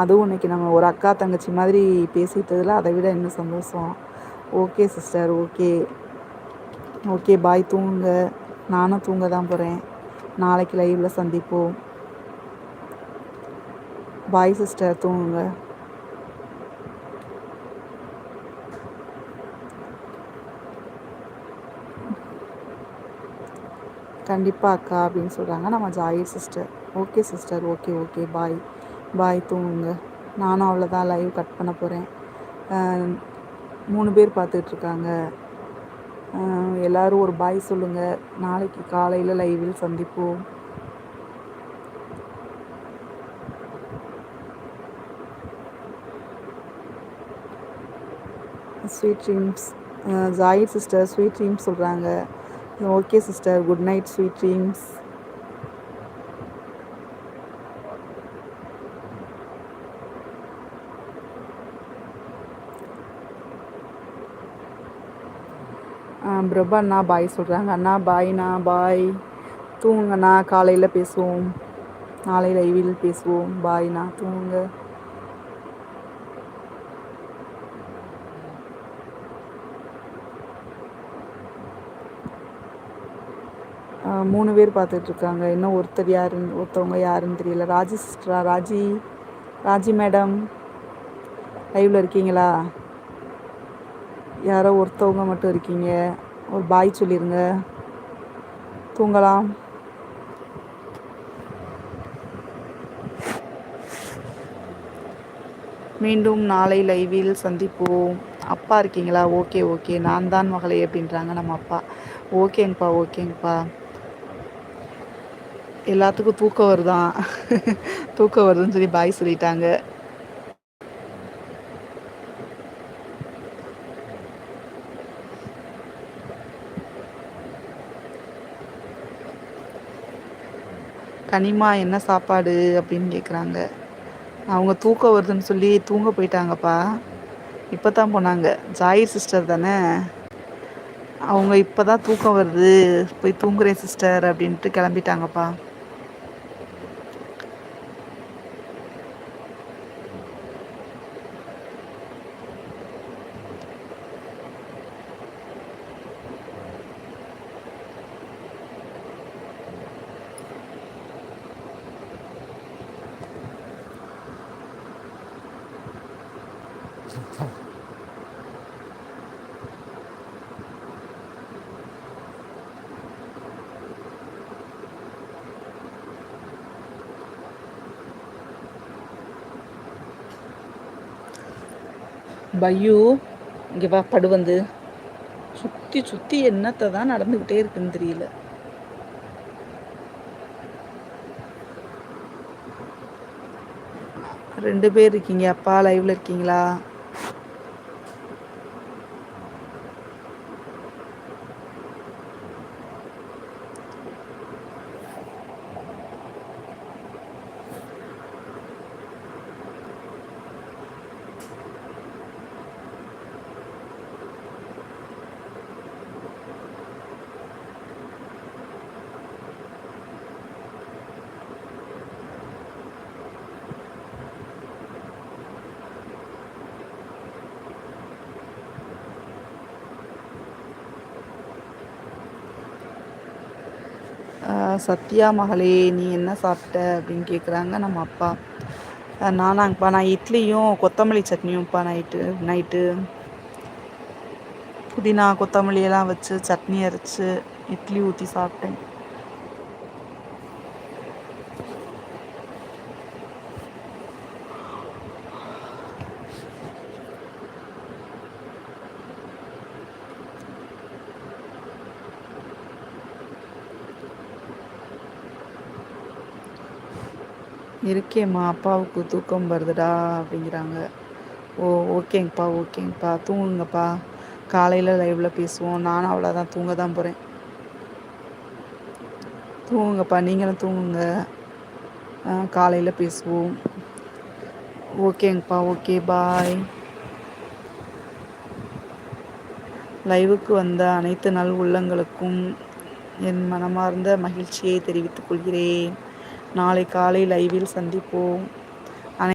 அதுவும் இன்னைக்கு நம்ம ஒரு அக்கா தங்கச்சி மாதிரி பேசிட்டதில அதை விட இன்னும் சந்தோஷம். Okay sister. Okay. Okay bye தூங்குங்க. நானும் தூங்க தான் போகிறேன் நாளைக்கு லைவில் சந்திப்போம். பாய் சிஸ்டர் தூங்குங்க. கண்டிப்பாக அக்கா அப்படின்னு சொல்கிறாங்க நம்ம Jayir sister okay sister okay okay. Bye bye தூங்குங்க. நானும் அவ்வளோதான் லைவ் கட் பண்ண போகிறேன் மூணு பேர் பார்த்துட்ருக்காங்க. எல்லோரும் ஒரு பாய் சொல்லுங்கள் நாளைக்கு காலையில் லைவில் சந்திப்போம். Sweet dreams Jayir sister sweet dreams சொல்கிறாங்க okay sister good night sweet dreams Prabha அண்ணா பாய் சொல்கிறாங்க அண்ணா பாய்ண்ணா பாய். தூங்குங்கண்ணா காலையில் பேசுவோம். நாளை லைவில் பேசுவோம். பாய்ண்ணா தூங்குங்க. மூணு பேர் பார்த்துட்ருக்காங்க இன்னும் ஒருத்தர் யாருன்னு ஒருத்தவங்க யாருன்னு தெரியல. ராஜி சிஸ்டரா? ராஜி. ராஜி மேடம். லைவில் இருக்கீங்களா? யாரோ ஒருத்தவங்க மட்டும் இருக்கீங்க. ஒரு பாய் சொல்லிடுங்க தூங்கலாம். மீண்டும் நாளை லைவில் சந்திப்போம். அப்பா இருக்கீங்களா? Okay okay. நான் தான் மகளே அப்படின்றாங்க நம்ம அப்பா. ஓகேங்கப்பா ஓகேங்கப்பா. எல்லாத்துக்கும் தூக்கம் வருதான். தூக்கம் வருதுன்னு சொல்லி பாய் சொல்லிட்டாங்க. கனிமா என்ன சாப்பாடு? அப்படின்னு கேட்குறாங்க அவங்க தூக்கம் வருதுன்னு சொல்லி தூங்க போயிட்டாங்கப்பா. இப்போ தான் போனாங்க. ஜாயிர் சிஸ்டர் தானே. அவங்க இப்போ தான் தூக்கம் வருது. போய் தூங்குறேன் சிஸ்டர் அப்படின்ட்டு கிளம்பிட்டாங்கப்பா. பையு இங்கே வா படு வந்து. சுற்றி சுற்றி என்னத்தை தான் நடந்துக்கிட்டே இருக்குன்னு தெரியல. ரெண்டு பேர் இருக்கீங்க அப்பா லைவ்ல இருக்கீங்களா? சத்யா மகளே நீ என்ன சாப்பிட்ட அப்படின்னு கேட்குறாங்க நம்ம அப்பா. நானாங்கப்பா நான் இட்லியும் கொத்தமல்லி சட்னியும்ப்பா நைட்டு நைட்டு. புதினா கொத்தமல்லியெல்லாம் வச்சு சட்னி அரைச்சி இட்லி ஊற்றி சாப்பிட்டேன். இருக்கேம்மா அப்பாவுக்கு தூக்கம் வருதுடா அப்படிங்கிறாங்க. ஓ ஓகேங்கப்பா ஓகேங்கப்பா தூங்குங்கப்பா. காலையில் லைவில் பேசுவோம். நானும் அவ்வளோதான் தூங்க தான் போகிறேன் தூங்குங்கப்பா நீங்களும் தூங்குங்க. காலையில் பேசுவோம். ஓகேங்கப்பா ஓகே பாய். லைவுக்கு வந்த அனைத்து நல் உள்ளங்களுக்கும் என் மனமார்ந்த மகிழ்ச்சியை தெரிவித்துக் கொள்கிறேன். நாளை காலை லைவில் சந்திப்போம்.